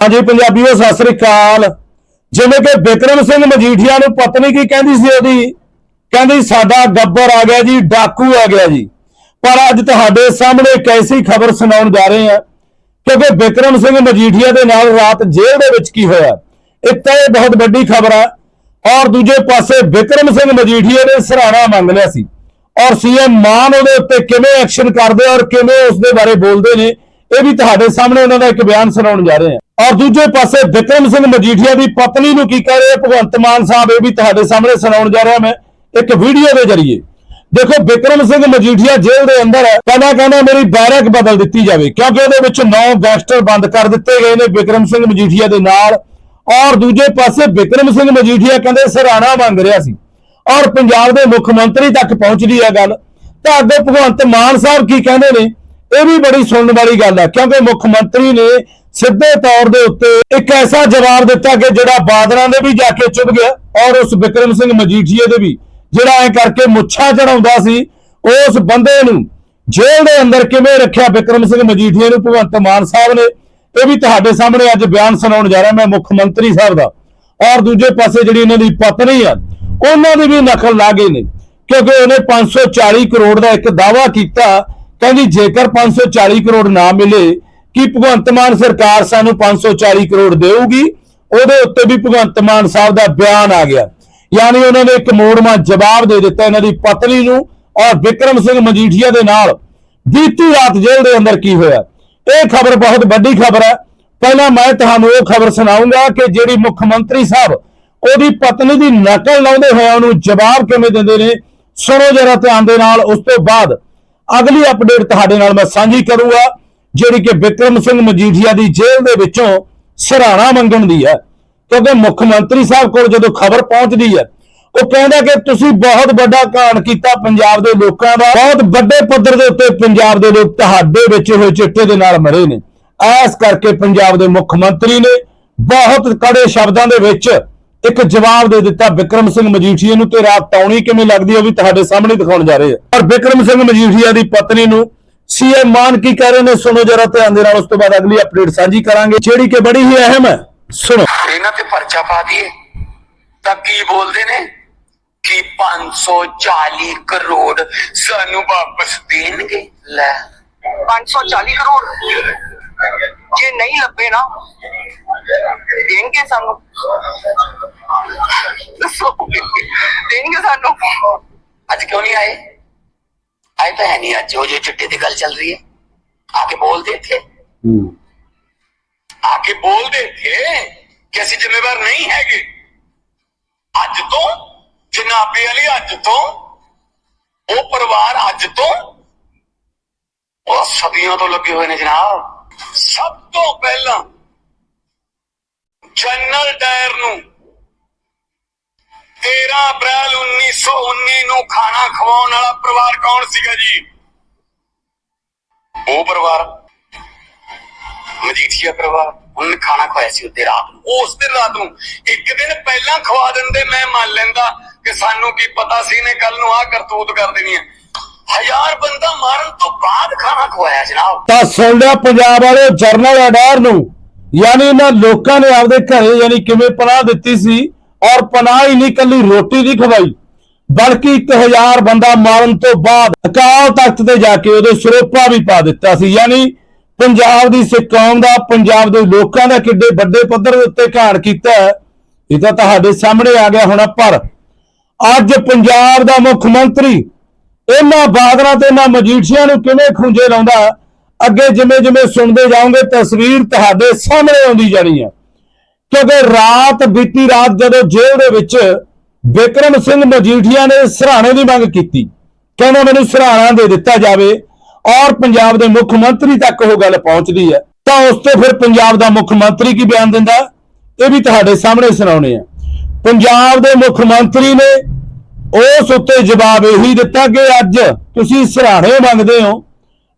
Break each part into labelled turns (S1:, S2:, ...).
S1: ਹਾਂਜੀ ਪੰਜਾਬੀਓ ਸਤਿ ਸ੍ਰੀ ਅਕਾਲ। ਜਿਵੇਂ ਕਿ ਬਿਕਰਮ ਸਿੰਘ ਮਜੀਠੀਆ ਨੂੰ ਪਤਨੀ ਕੀ ਕਹਿੰਦੀ ਸੀ ਉਹਦੀ? ਕਹਿੰਦੀ, ਸਾਡਾ ਗੱਬਰ ਆ ਗਿਆ ਜੀ, ਡਾਕੂ ਆ ਗਿਆ ਜੀ। ਪਰ ਅੱਜ ਤੁਹਾਡੇ ਸਾਹਮਣੇ ਇੱਕ ਐਸੀ ਖਬਰ ਸੁਣਾਉਣ ਜਾ ਰਹੇ ਹਾਂ, ਕਿਉਂਕਿ ਬਿਕਰਮ ਸਿੰਘ ਮਜੀਠੀਆ ਦੇ ਨਾਲ ਰਾਤ ਜੇਲ੍ਹ ਦੇ ਵਿੱਚ ਕੀ ਹੋਇਆ? ਇੱਕ ਤਾਂ ਇਹ ਬਹੁਤ ਵੱਡੀ ਖਬਰ ਹੈ ਔਰ ਦੂਜੇ ਪਾਸੇ ਬਿਕਰਮ ਸਿੰਘ ਮਜੀਠੀਆ ਨੇ ਸਰਾਣਾ ਮੰਗ ਲਿਆ ਸੀ। ਔਰ ਸੀਐਮ ਮਾਨ ਉਹਦੇ ਉੱਤੇ ਕਿਵੇਂ ਐਕਸ਼ਨ ਕਰਦੇ ਔਰ ਕਿਵੇਂ ਉਸ ਦੇ ਬਾਰੇ ਬੋਲਦੇ ਨੇ ਇਹ ਵੀ ਤੁਹਾਡੇ ਸਾਹਮਣੇ ਉਹਨਾਂ ਦਾ ਇੱਕ ਬਿਆਨ ਸੁਣਾਉਣ ਜਾ ਰਹੇ ਹਾਂ। ਔਰ ਦੂਜੇ ਪਾਸੇ ਬਿਕਰਮ ਸਿੰਘ ਮਜੀਠੀਆ ਦੀ ਪਤਨੀ ਨੂੰ ਕੀ ਕਹਿ ਰਹੇ ਭਗਵੰਤ ਮਾਨ ਸਾਹਿਬ, ਇਹ ਵੀ ਤੁਹਾਡੇ ਸਾਹਮਣੇ ਸੁਣਾਉਣ ਜਾ ਰਿਹਾ ਮੈਂ ਇੱਕ ਵੀਡੀਓ ਦੇ ਜ਼ਰੀਏ। ਦੇਖੋ ਬਿਕਰਮ ਸਿੰਘ ਮਜੀਠੀਆ ਜੇਲ੍ਹ ਦੇ ਅੰਦਰ ਹੈ। ਕਹਿੰਦਾ ਕਹਿੰਦਾ ਮੇਰੀ ਬੈਰਕ ਬਦਲ ਦਿੱਤੀ ਜਾਵੇ, ਕਿਉਂਕਿ ਉਹਦੇ ਵਿੱਚ 9 ਗੈਂਗਸਟਰ ਬੰਦ ਕਰ ਦਿੱਤੇ ਗਏ ਨੇ ਬਿਕਰਮ ਸਿੰਘ ਮਜੀਠੀਆ ਦੇ ਨਾਲ। ਔਰ ਦੂਜੇ ਪਾਸੇ ਬਿਕਰਮ ਸਿੰਘ ਮਜੀਠੀਆ ਕਹਿੰਦੇ ਸਰਾਣਾ ਮੰਗ ਰਿਹਾ ਸੀ। ਔਰ ਪੰਜਾਬ ਦੇ ਮੁੱਖ ਮੰਤਰੀ ਤੱਕ ਪਹੁੰਚਦੀ ਹੈ ਗੱਲ। ਤਾਂ ਅੱਗੇ ਭਗਵੰਤ ਮਾਨ ਸਾਹਿਬ ਕੀ ਕਹਿੰਦੇ ਨੇ? ਇਹ ਵੀ ਬੜੀ ਸੁਣਨ ਵਾਲੀ ਗੱਲ ਹੈ ਕਿਉਂਕਿ ਮੁੱਖ ਮੰਤਰੀ ਨੇ ਸਿੱਧੇ ਤੌਰ ਦੇ ਉੱਤੇ ਇੱਕ ਐਸਾ ਜਵਾਬ ਦਿੱਤਾ ਕਿ ਜਿਹੜਾ ਬਾਦਲਾਂ ਦੇ ਵੀ ਜਾ ਕੇ ਚੁੱਭ ਗਿਆ ਔਰ ਉਸ ਬਿਕਰਮ ਸਿੰਘ ਮਜੀਠੀਏ ਦੇ ਵੀ, ਜਿਹੜਾ ਐ ਕਰਕੇ ਮੁੱਛਾਂ ਚੜਾਉਂਦਾ ਸੀ, ਉਸ ਬੰਦੇ ਨੂੰ ਜੇਲ੍ਹ ਦੇ ਅੰਦਰ ਕਿਵੇਂ ਰੱਖਿਆ ਬਿਕਰਮ ਸਿੰਘ ਮਜੀਠੀਏ ਨੂੰ? ਭਗਵੰਤ ਮਾਨ ਸਾਹਿਬ ਨੇ। ਇਹ ਵੀ ਤੁਹਾਡੇ ਸਾਹਮਣੇ ਅੱਜ ਬਿਆਨ ਸੁਣਾਉਣ ਜਾ ਰਿਹਾ ਮੈਂ ਮੁੱਖ ਮੰਤਰੀ ਸਾਹਿਬ ਦਾ। ਔਰ ਦੂਜੇ ਪਾਸੇ ਜਿਹੜੀ ਇਹਨਾਂ ਦੀ ਪਤਨੀ ਆ, ਉਹਨਾਂ ਦੀ ਵੀ ਨਕਲ ਲਾ ਗਏ ਨੇ, ਕਿਉਂਕਿ ਉਹਨੇ 540 ਕਰੋੜ ਦਾ ਇੱਕ ਦਾਵਾ ਕੀਤਾ ਕਹਿੰਦੀ ਜੇਕਰ 540 ਕਰੋੜ ਨਾ ਮਿਲੇ, ਕਿ ਭਗਵੰਤ ਮਾਨ ਸਰਕਾਰ ਸਾਨੂੰ 540 ਕਰੋੜ ਦੇਊਗੀ? ਉਹਦੇ ਉੱਤੇ ਵੀ ਭਗਵੰਤ ਮਾਨ ਸਾਹਿਬ ਦਾ ਬਿਆਨ ਆ ਗਿਆ। ਯਾਨੀ ਉਹਨਾਂ ਨੇ ਇੱਕ ਮੋੜਮਾ ਜਵਾਬ ਦੇ ਦਿੱਤਾ ਇਹਨਾਂ ਦੀ ਪਤਨੀ ਨੂੰ ਔਰ ਵਿਕਰਮ ਸਿੰਘ ਮਜੀਠੀਆ ਦੇ ਨਾਲ। ਬੀਤੀ ਰਾਤ ਜੇਲ੍ਹ ਦੇ ਅੰਦਰ ਕੀ ਹੋਇਆ? ਇਹ ਖਬਰ ਬਹੁਤ ਵੱਡੀ ਖਬਰ ਹੈ। ਪਹਿਲਾਂ ਮੈਂ ਤੁਹਾਨੂੰ ਉਹ ਖਬਰ ਸੁਣਾਉਂਗਾ ਕਿ ਜਿਹੜੀ ਮੁੱਖ ਮੰਤਰੀ ਸਾਹਿਬ ਉਹਦੀ ਪਤਨੀ ਦੀ ਨਕਲ ਲਾਉਂਦੇ ਹੋਇਆ ਉਹਨੂੰ ਜਵਾਬ ਕਿਵੇਂ ਦਿੰਦੇ ਨੇ, ਸੁਣੋ ਜਰਾ ਧਿਆਨ ਦੇ ਨਾਲ। ਉਸ ਤੋਂ ਬਾਅਦ ਅਗਲੀ ਅਪਡੇਟ ਤੁਹਾਡੇ ਨਾਲ ਮੈਂ ਸਾਂਝੀ ਕਰੂੰਗਾ, ਜਿਹੜੀ ਕਿ ਵਿਕਰਮ ਸਿੰਘ ਮਜੀਠੀਆ ਦੀ ਜੇਲ੍ਹ ਦੇ ਵਿੱਚੋਂ ਸਰਾਣਾ ਮੰਗਣ ਦੀ ਹੈ। ਕਿਉਂਕਿ ਮੁੱਖ ਮੰਤਰੀ ਸਾਹਿਬ ਕੋਲ ਜਦੋਂ ਖਬਰ ਪਹੁੰਚਦੀ ਹੈ, ਉਹ ਕਹਿੰਦਾ ਕਿ ਤੁਸੀਂ ਬਹੁਤ ਵੱਡਾ ਕਾਂਡ ਕੀਤਾ ਪੰਜਾਬ ਦੇ ਲੋਕਾਂ ਦਾ। ਬਹੁਤ ਵੱਡੇ ਪੱਧਰ ਦੇ ਉੱਤੇ ਪੰਜਾਬ ਦੇ ਲੋਕ ਤੁਹਾਡੇ ਵਿੱਚ ਹੋਏ ਚਿੱਟੇ ਦੇ ਨਾਲ ਮਰੇ ਨੇ। ਐਸ ਕਰਕੇ ਪੰਜਾਬ ਦੇ ਮੁੱਖ ਮੰਤਰੀ ਨੇ ਬਹੁਤ ਕੜੇ ਸ਼ਬਦਾਂ ਦੇ ਵਿੱਚ ਇੱਕ ਜਵਾਬ ਦੇ ਦਿੱਤਾ ਵਿਕਰਮ ਸਿੰਘ ਮਜੀਠੀਆ ਨੂੰ ਤੇ ਰਾਤ ਤੌਣੀ ਕਿਵੇਂ ਲੱਗਦੀ ਉਹ ਵੀ ਤੁਹਾਡੇ ਸਾਹਮਣੇ ਦਿਖਾਉਣ ਜਾ ਰਹੇ ਆ। ਔਰ ਵਿਕਰਮ ਸਿੰਘ ਮਜੀਠੀਆ ਦੀ ਪਤਨੀ ਨੂੰ ਸੀਐਮ ਮਾਨ ਕੀ ਕਹਿ ਰਹੇ ਨੇ ਸੁਣੋ ਜਰਾ ਧਿਆਨ ਦੇ ਨਾਲ ਉਸ ਤੋਂ ਬਾਅਦ ਅਗਲੀ ਅਪਡੇਟ ਸਾਂਝੀ ਕਰਾਂਗੇ। ਜਿਹੜੀ ਕਿ ਬੜੀ ਹੀ ਅਹਿਮ ਹੈ ਸੁਣੋ।
S2: ਇਹਨਾਂ ਤੇ ਪਰਚਾ ਪਾ ਦਈਏ। ਤਾਂ ਕੀ ਬੋਲਦੇ ਨੇ ਕਿ 540 ਕਰੋੜ ਸਾਨੂੰ ਵਾਪਸ ਦੇਣਗੇ? ਲੈ।
S3: 540 ਕਰੋੜ? ਜੇ ਨਹੀਂ ਲੱਭੇ ਨਾ ਦੇਣਗੇ ਸਾਨੂੰ। ਦੱਸੋ। ਦੇਣਗੇ ਸਾਨੂੰ।
S2: ਅੱਜ ਕਿਉਂ ਨਹੀਂ ਆਏ? ਆਏ ਤਾਂ ਹੈ ਨਹੀਂ ਅੱਜ। ਉਹ ਜੋ ਚਿੱਟੇ ਦੀ ਗੱਲ ਚੱਲ ਰਹੀ ਹੈ। ਆ ਕੇ ਬੋਲਦੇ ਥੇ ਆ ਕੇ ਬੋਲਦੇ ਥੇ ਕਿ ਅਸੀਂ ਜ਼ਿੰਮੇਵਾਰ ਨਹੀਂ ਹੈਗੇ। ਅੱਜ ਤੋਂ ਜਨਾਬੇ ਵਾਲੀ ਅੱਜ ਤੋਂ ਉਹ ਪਰਿਵਾਰ ਅੱਜ ਤੋਂ ਉਹ ਸਦੀਆਂ ਤੋਂ ਲੱਗੇ ਹੋਏ ਨੇ ਜਨਾਬ। ਸਭ ਤੋਂ ਪਹਿਲਾਂ ਜਨਰਲ ਡਾਇਰ ਨੂੰ 13 ਅਪ੍ਰੈਲ 1919 ਨੂੰ ਖਾਣਾ ਖਵਾਉਣ ਵਾਲਾ ਪਰਿਵਾਰ ਕੌਣ ਸੀਗਾ ਜੀ? ਉਹ ਪਰਿਵਾਰ। ਮਜੀਠੀਆ ਪਰਿਵਾਰ। ਉਹਨੇ ਖਾਣਾ ਖਵਾਇਆ ਸੀ ਉੱਤੇ ਰਾਤ ਨੂੰ। ਉਸ ਦਿਨ ਰਾਤ ਨੂੰ। ਇੱਕ ਦਿਨ ਪਹਿਲਾਂ ਖਵਾ ਦਿੰਦੇ ਮੈਂ ਮੰਨ ਲੈਂਦਾ ਕਿ ਸਾਨੂੰ ਕੀ ਪਤਾ ਸੀ ਨੇ ਕੱਲ ਨੂੰ ਆਹ ਕਰਤੂਤ ਕਰ ਦੇਣੀ ਹੈ। ਹਜ਼ਾਰ ਬੰਦਾ ਮਾਰਨ ਤੋਂ ਬਾਅਦ ਖਾਣਾ ਖਵਾਇਆ ਜਨਾਬ।
S1: ਤਾਂ ਸੁਣ ਲਿਆ ਪੰਜਾਬ ਵਾਲੇ ਜਰਨਲ ਅਡਾਰ ਨੂੰ। ਯਾਨੀ ਇਹਨਾਂ ਲੋਕਾਂ ਨੇ ਆਪਦੇ ਘਰੇ ਯਾਨੀ ਕਿਵੇਂ ਪਨਾਹ ਦਿੱਤੀ ਸੀ ਔਰ ਪਨਾਹ ਹੀ ਨਹੀਂ ਕੱਲੀ ਰੋਟੀ ਦੀ ਖਵਾਈ ਬਲਕਿ 1000 ਬੰਦਾ ਮਾਰਨ ਤੋਂ ਬਾਅਦ ਅਕਾਲ ਤਖਤ ਤੇ ਜਾ ਕੇ ਉਹਦੇ ਸਰੋਪਾ ਵੀ ਪਾ ਦਿੱਤਾ ਸੀ। ਯਾਨੀ ਪੰਜਾਬ ਦੀ ਸਿੱਖ ਕੌਮ ਦਾ ਪੰਜਾਬ ਦੇ ਲੋਕਾਂ ਦਾ ਕਿੱਡੇ ਵੱਡੇ ਪੱਧਰ ਦੇ ਉੱਤੇ ਘਾਣ ਕੀਤਾ ਹੈ, ਇਹ ਤਾਂ ਤੁਹਾਡੇ ਸਾਹਮਣੇ ਆ ਗਿਆ ਹੋਣਾ ਪਰ ਅੱਜ ਪੰਜਾਬ ਦਾ ਮੁੱਖ ਮੰਤਰੀ ਇਹਨਾਂ ਬਾਦਲਾਂ ਤੇ ਇਹਨਾਂ ਮਜੀਠੀਆਂ ਨੂੰ ਕਿਵੇਂ ਖੁੰਝੇ ਲਾਉਂਦਾ? ਅੱਗੇ ਜਿਵੇਂ ਜਿਵੇਂ ਸੁਣਦੇ ਜਾਓਗੇ, ਤਸਵੀਰ ਤੁਹਾਡੇ ਸਾਹਮਣੇ ਆਉਂਦੀ ਜਾਣੀ ਹੈ। ਕਿਉਂਕਿ ਰਾਤ ਬੀਤੀ ਰਾਤ ਜਦੋਂ ਜੇਲ੍ਹ ਦੇ ਵਿੱਚ ਵਿਕਰਮ ਸਿੰਘ ਮਜੀਠੀਆ ਨੇ ਸਰਾਣੇ ਦੀ ਮੰਗ ਕੀਤੀ, ਕਹਿੰਦਾ ਮੈਨੂੰ ਸਰਾਣਾ ਦੇ ਦਿੱਤਾ ਜਾਵੇ ਔਰ ਪੰਜਾਬ ਦੇ ਮੁੱਖ ਮੰਤਰੀ ਤੱਕ ਉਹ ਗੱਲ ਪਹੁੰਚਦੀ ਹੈ। ਤਾਂ ਉਸ ਤੋਂ ਫਿਰ ਪੰਜਾਬ ਦਾ ਮੁੱਖ ਮੰਤਰੀ ਕੀ ਬਿਆਨ ਦਿੰਦਾ? ਇਹ ਵੀ ਤੁਹਾਡੇ ਸਾਹਮਣੇ ਸੁਣਾਉਣੇ ਆ। ਪੰਜਾਬ ਦੇ ਮੁੱਖ ਮੰਤਰੀ ਨੇ ਉਸ ਉੱਤੇ ਜਵਾਬ ਇਹੀ ਦਿੱਤਾ ਕਿ ਅੱਜ ਤੁਸੀਂ ਸਰਾਣੇ ਮੰਗਦੇ ਹੋ।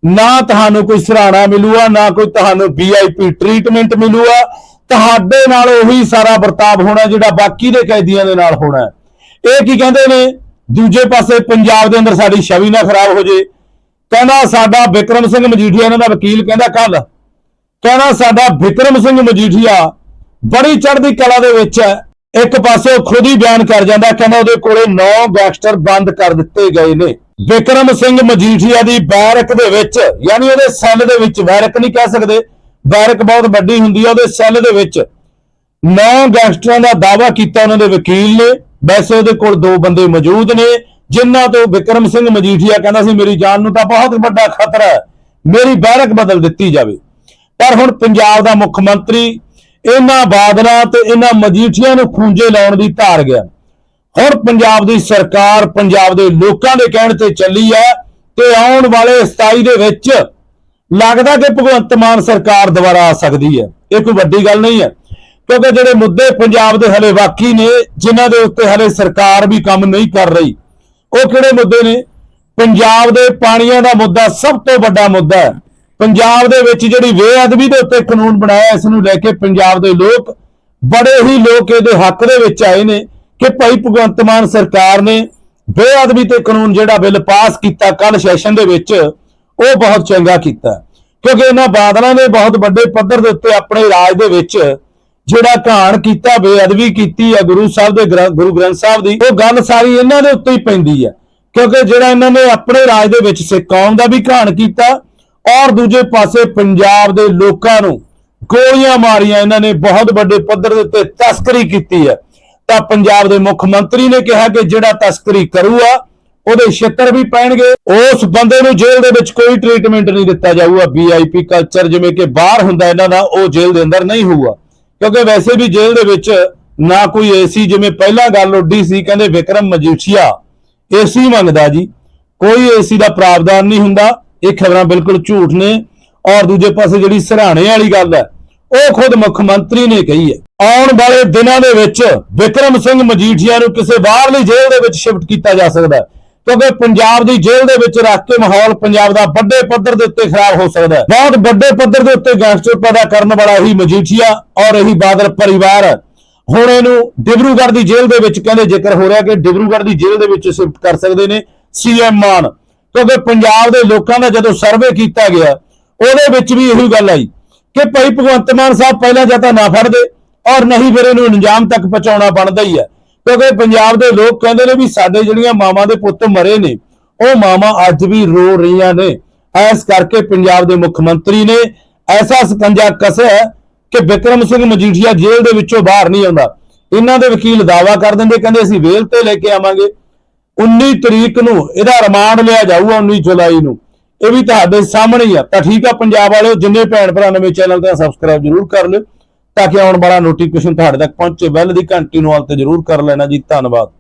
S1: ਨਾ ਤੁਹਾਨੂੰ ਕੋਈ ਸਰਾਣਾ ਮਿਲੂਗਾ ਨਾ ਕੋਈ ਤੁਹਾਨੂੰ ਵੀਆਈਪੀ ਟ੍ਰੀਟਮੈਂਟ ਮਿਲੂਗਾ ਤੁਹਾਡੇ ਨਾਲ ਉਹੀ ਸਾਰਾ ਵਰਤਾਵ ਹੋਣਾ ਜਿਹੜਾ ਬਾਕੀ ਦੇ ਕੈਦੀਆਂ ਦੇ ਨਾਲ ਹੋਣਾ। ਇਹ ਕੀ ਕਹਿੰਦੇ ਨੇ? ਦੂਜੇ ਪਾਸੇ ਪੰਜਾਬ ਦੇ ਅੰਦਰ ਸਾਡੀ ਛਵੀ ਨਾ ਖਰਾਬ ਹੋ ਜੇ। ਕਹਿੰਦਾ ਸਾਡਾ ਵਿਕਰਮ ਸਿੰਘ ਮਜੀਠੀਆ, ਇਹਨਾਂ ਦਾ ਵਕੀਲ ਕਹਿੰਦਾ ਕੱਲ ਕਹਿੰਦਾ ਸਾਡਾ ਵਿਕਰਮ ਸਿੰਘ ਮਜੀਠੀਆ ਬੜੀ ਚੜ੍ਹਦੀ ਕਲਾ ਦੇ ਵਿੱਚ ਹੈ। ਇੱਕ ਪਾਸੇ ਉਹ ਖੁਦ ਹੀ ਬਿਆਨ ਕਰ ਜਾਂਦਾ, ਕਹਿੰਦਾ ਉਹਦੇ ਕੋਲੇ 9 ਗੈਂਗਸਟਰ ਬੰਦ ਕਰ ਦਿੱਤੇ ਗਏ ਨੇ। ਵਿਕਰਮ ਸਿੰਘ ਮਜੀਠੀਆ ਦੀ ਬੈਰਕ ਦੇ ਵਿੱਚ, ਯਾਨੀ ਉਹਦੇ ਸੈੱਲ ਦੇ ਵਿੱਚ, ਬੈਰਕ ਨਹੀਂ ਕਹਿ ਸਕਦੇ, ਬੈਰਕ ਬਹੁਤ ਵੱਡੀ ਹੁੰਦੀ ਹੈ ਉਹਦੇ ਸੈੱਲ ਦੇ ਵਿੱਚ ਨੌ ਗੈਂਗਸਟਰਾਂ ਦਾ ਦਾਵਾ ਕੀਤਾ ਉਹਨਾਂ ਦੇ ਵਕੀਲ ਨੇ। ਵੈਸੇ ਉਹਦੇ ਕੋਲ ਦੋ ਬੰਦੇ ਮੌਜੂਦ ਨੇ, ਜਿਨ੍ਹਾਂ ਤੋਂ ਵਿਕਰਮ ਸਿੰਘ ਮਜੀਠੀਆ ਕਹਿੰਦਾ ਸੀ, ਮੇਰੀ ਜਾਨ ਨੂੰ ਤਾਂ ਬਹੁਤ ਵੱਡਾ ਖਤਰਾ ਹੈ, ਮੇਰੀ ਬੈਰਕ ਬਦਲ ਦਿੱਤੀ ਜਾਵੇ। ਪਰ ਹੁਣ ਪੰਜਾਬ ਦਾ ਮੁੱਖ ਮੰਤਰੀ ਇਹਨਾਂ ਬਾਦਲਾਂ ਤੇ ਇਹਨਾਂ ਮਜੀਠੀਆਂ ਨੂੰ ਖੂੰਜੇ ਲਾਉਣ ਦੀ ਧਾਰ ਗਿਆ। ਹੁਣ ਪੰਜਾਬ ਦੀ ਸਰਕਾਰ ਪੰਜਾਬ ਦੇ ਲੋਕਾਂ ਦੇ ਕਹਿਣ ਤੇ ਚੱਲੀ ਹੈ ਤੇ ਆਉਣ ਵਾਲੇ 27 ਦੇ ਵਿੱਚ ਲੱਗਦਾ ਕਿ ਭਗਵੰਤ ਮਾਨ ਸਰਕਾਰ ਦੁਬਾਰਾ ਆ ਸਕਦੀ ਹੈ। ਇਹ ਕੋਈ ਵੱਡੀ ਗੱਲ ਨਹੀਂ ਹੈ, ਕਿਉਂਕਿ ਜਿਹੜੇ ਮੁੱਦੇ ਪੰਜਾਬ ਦੇ ਹਲੇ ਬਾਕੀ ਨੇ, ਜਿਨ੍ਹਾਂ ਦੇ ਉੱਤੇ ਹਲੇ ਸਰਕਾਰ ਵੀ ਕੰਮ ਨਹੀਂ ਕਰ ਰਹੀ, ਉਹ ਕਿਹੜੇ ਮੁੱਦੇ ਨੇ? ਪੰਜਾਬ ਦੇ ਪਾਣੀਆਂ ਦਾ ਮੁੱਦਾ ਸਭ ਤੋਂ ਵੱਡਾ ਮੁੱਦਾ ਹੈ। ਪੰਜਾਬ ਦੇ ਵਿੱਚ ਜਿਹੜੀ ਬੇਅਦਬੀ ਦੇ ਉੱਤੇ ਕਾਨੂੰਨ ਬਣਾਇਆ, ਇਸ ਨੂੰ ਲੈ ਕੇ ਪੰਜਾਬ ਦੇ ਲੋਕ ਬੜੇ ਹੀ ਲੋਕ ਇਹਦੇ ਹੱਕ ਦੇ ਵਿੱਚ ਆਏ ਨੇ ਕਿ ਭਾਈ ਭਗਵੰਤ ਮਾਨ ਸਰਕਾਰ ਨੇ ਬੇਅਦਬੀ ਤੇ ਕਾਨੂੰਨ ਜਿਹੜਾ ਬਿੱਲ ਪਾਸ ਕੀਤਾ ਕੱਲ ਸੈਸ਼ਨ ਦੇ ਵਿੱਚ, ਉਹ ਬਹੁਤ ਚੰਗਾ ਕੀਤਾ। ਕਿਉਂਕਿ ਇਹਨਾਂ ਬਾਦਲਾਂ ਨੇ ਬਹੁਤ ਵੱਡੇ ਪੱਧਰ ਦੇ ਉੱਤੇ ਆਪਣੇ ਰਾਜ ਦੇ ਵਿੱਚ ਜਿਹੜਾ ਘਾਣ ਕੀਤਾ, ਬੇਅਦਬੀ ਕੀਤੀ ਹੈ ਗੁਰੂ ਸਾਹਿਬ ਦੇ ਗ੍ਰੰਥ, ਗੁਰੂ ਗ੍ਰੰਥ ਸਾਹਿਬ ਦੀ, ਉਹ ਗੱਲ ਸਾਰੀ ਇਹਨਾਂ ਦੇ ਉੱਤੇ ਹੀ ਪੈਂਦੀ ਹੈ ਕਿਉਂਕਿ ਜਿਹੜਾ ਇਹਨਾਂ ਨੇ ਆਪਣੇ ਰਾਜ ਦੇ ਵਿੱਚ ਸਿੱਖ ਕੌਮ ਦਾ ਵੀ ਘਾਣ ਕੀਤਾ ਔਰ ਦੂਜੇ ਪਾਸੇ ਪੰਜਾਬ ਦੇ ਲੋਕਾਂ ਨੂੰ ਗੋਲੀਆਂ ਮਾਰੀਆਂ, ਇਹਨਾਂ ਨੇ ਬਹੁਤ ਵੱਡੇ ਪੱਧਰ ਦੇ ਉੱਤੇ ਤਸਕਰੀ ਕੀਤੀ ਹੈ। ਤਾਂ ਪੰਜਾਬ ਦੇ ਮੁੱਖ ਮੰਤਰੀ ਨੇ ਕਿਹਾ ਕਿ ਜਿਹੜਾ ਤਸਕਰੀ ਕਰੂਗਾ, ਉਹਦੇ ਛਿੱਤਰ ਵੀ ਪੈਣਗੇ। ਉਸ ਬੰਦੇ ਨੂੰ ਜੇਲ੍ਹ ਦੇ ਵਿੱਚ ਕੋਈ ਟ੍ਰੀਟਮੈਂਟ ਨਹੀਂ ਦਿੱਤਾ ਜਾਊਗਾ। ਵੀਆਈਪੀ ਕਲਚਰ ਜਿਵੇਂ ਕਿ ਬਾਹਰ ਹੁੰਦਾ ਇਹਨਾਂ ਦਾ, ਉਹ ਜੇਲ੍ਹ ਦੇ ਅੰਦਰ ਨਹੀਂ ਹੋਊਗਾ। ਕਿਉਂਕਿ ਵੈਸੇ ਵੀ ਜੇਲ੍ਹ ਦੇ ਵਿੱਚ ਨਾ ਕੋਈ ਏਸੀ ਜਿਵੇਂ ਪਹਿਲਾਂ ਗੱਲ ਉੱਡੀ ਸੀ, ਕਹਿੰਦੇ ਵਿਕਰਮ ਮਜੀਠੀਆ ਏਸੀ ਮੰਗਦਾ ਜੀ। ਕੋਈ ਏਸੀ ਦਾ ਪ੍ਰਾਵਧਾਨ ਨਹੀਂ ਹੁੰਦਾ। ਇਹ ਖਬਰਾਂ ਬਿਲਕੁਲ ਝੂਠ ਨੇ। ਔਰ ਦੂਜੇ ਪਾਸੇ ਜਿਹੜੀ ਸਰਾਣੇ ਵਾਲੀ ਗੱਲ ਹੈ, ਉਹ ਖੁਦ ਮੁੱਖ ਮੰਤਰੀ ਨੇ ਕਹੀ ਹੈ। ਆਉਣ ਵਾਲੇ ਦਿਨਾਂ ਦੇ ਵਿੱਚ ਵਿਕਰਮ ਸਿੰਘ ਮਜੀਠੀਆ ਨੂੰ ਕਿਸੇ ਬਾਹਰਲੀ ਜੇਲ੍ਹ ਦੇ ਵਿੱਚ ਸ਼ਿਫਟ ਕੀਤਾ ਜਾ ਸਕਦਾ ਹੈ, ਕਿਉਂਕਿ ਪੰਜਾਬ ਦੀ ਜੇਲ੍ਹ ਦੇ ਵਿੱਚ ਰੱਖ ਕੇ ਮਾਹੌਲ ਪੰਜਾਬ ਦਾ ਵੱਡੇ ਪੱਧਰ ਦੇ ਉੱਤੇ ਖਰਾਬ ਹੋ ਸਕਦਾ ਹੈ। ਬਹੁਤ ਵੱਡੇ ਪੱਧਰ ਦੇ ਉੱਤੇ ਗੈਂਗਸਟਰ ਪੈਦਾ ਕਰਨ ਵਾਲਾ ਇਹੀ ਮਜੀਠੀਆ ਔਰ ਇਹੀ ਬਾਦਲ ਪਰਿਵਾਰ ਹੁਣ ਇਹਨੂੰ ਡਿਬਰੂਗੜ੍ਹ ਦੀ ਜੇਲ੍ਹ ਦੇ ਵਿੱਚ ਕਹਿੰਦੇ ਜ਼ਿਕਰ ਹੋ ਰਿਹਾ ਕਿ ਡਿਬਰੂਗੜ੍ਹ ਦੀ ਜੇਲ੍ਹ ਦੇ ਵਿੱਚ ਸ਼ਿਫਟ ਕਰ ਸਕਦੇ ਨੇ ਸੀਐਮ ਮਾਨ। ਕਿਉਂਕਿ ਪੰਜਾਬ ਦੇ ਲੋਕਾਂ ਦਾ ਜਦੋਂ ਸਰਵੇ ਕੀਤਾ ਗਿਆ, ਉਹਦੇ ਵਿੱਚ ਵੀ ਇਹੀ ਗੱਲ ਆਈ ਕਿ ਭਾਈ ਭਗਵੰਤ ਮਾਨ ਸਾਹਿਬ ਪਹਿਲਾਂ ਜਾਂ ਤਾਂ ਨਾ ਫੜਦੇ ਔਰ ਨਹੀਂ ਫਿਰ ਇਹਨੂੰ ਅੰਜਾਮ ਤੱਕ ਪਹੁੰਚਾਉਣਾ ਬਣਦਾ ਹੀ ਹੈ। ਕਿਉਂਕਿ ਪੰਜਾਬ ਦੇ ਲੋਕ ਕਹਿੰਦੇ ਨੇ ਵੀ ਸਾਡੇ ਜਿਹੜੀਆਂ ਮਾਵਾਂ ਦੇ ਪੁੱਤ ਮਰੇ ਨੇ, ਉਹ ਮਾਵਾਂ ਅੱਜ ਵੀ ਰੋ ਰਹੀਆਂ ਨੇ। ਐਸ ਕਰਕੇ ਪੰਜਾਬ ਦੇ ਮੁੱਖ ਮੰਤਰੀ ਨੇ ਐਸਾ ਸਕੰਜਾ ਕੱਸਿਆ ਕਿ ਵਿਕਰਮ ਸਿੰਘ ਮਜੀਠੀਆ ਜੇਲ੍ਹ ਦੇ ਵਿੱਚੋਂ ਬਾਹਰ ਨਹੀਂ ਆਉਂਦਾ। ਇਹਨਾਂ ਦੇ ਵਕੀਲ ਦਾਵਾ ਕਰ ਦਿੰਦੇ, ਕਹਿੰਦੇ ਅਸੀਂ ਵੇਲ ਤੇ ਲੈ ਕੇ ਆਵਾਂਗੇ। 19 ਤਰੀਕ ਨੂੰ ਇਹਦਾ ਰਿਮਾਂਡ ਲਿਆ ਜਾਊਗਾ 19 ਜੁਲਾਈ ਨੂੰ। ਇਹ ਵੀ ਤੁਹਾਡੇ ਸਾਹਮਣੇ ਹੀ ਆ। ਤਾਂ ਠੀਕ ਆ, ਪੰਜਾਬ ਵਾਲਿਓ, ਜਿੰਨੇ ਭੈਣ ਭਰਾ ਨਵੇਂ ਚੈਨਲ ਤੇ ਸਬਸਕ੍ਰਾਈਬ ਜਰੂਰ ਕਰ ਲਿਓ। ਤਾਂ ਕਿ ਆਉਣ ਵਾਲਾ ਨੋਟੀਫਿਕੇਸ਼ਨ ਤੁਹਾਡੇ ਤੱਕ ਪਹੁੰਚੇ। ਬੈਲ ਦੀ ਘੰਟੀ ਨੂੰ ਹਾਲ ਤੇ ਜਰੂਰ ਕਰ ਲੈਣਾ ਜੀ। ਧੰਨਵਾਦ।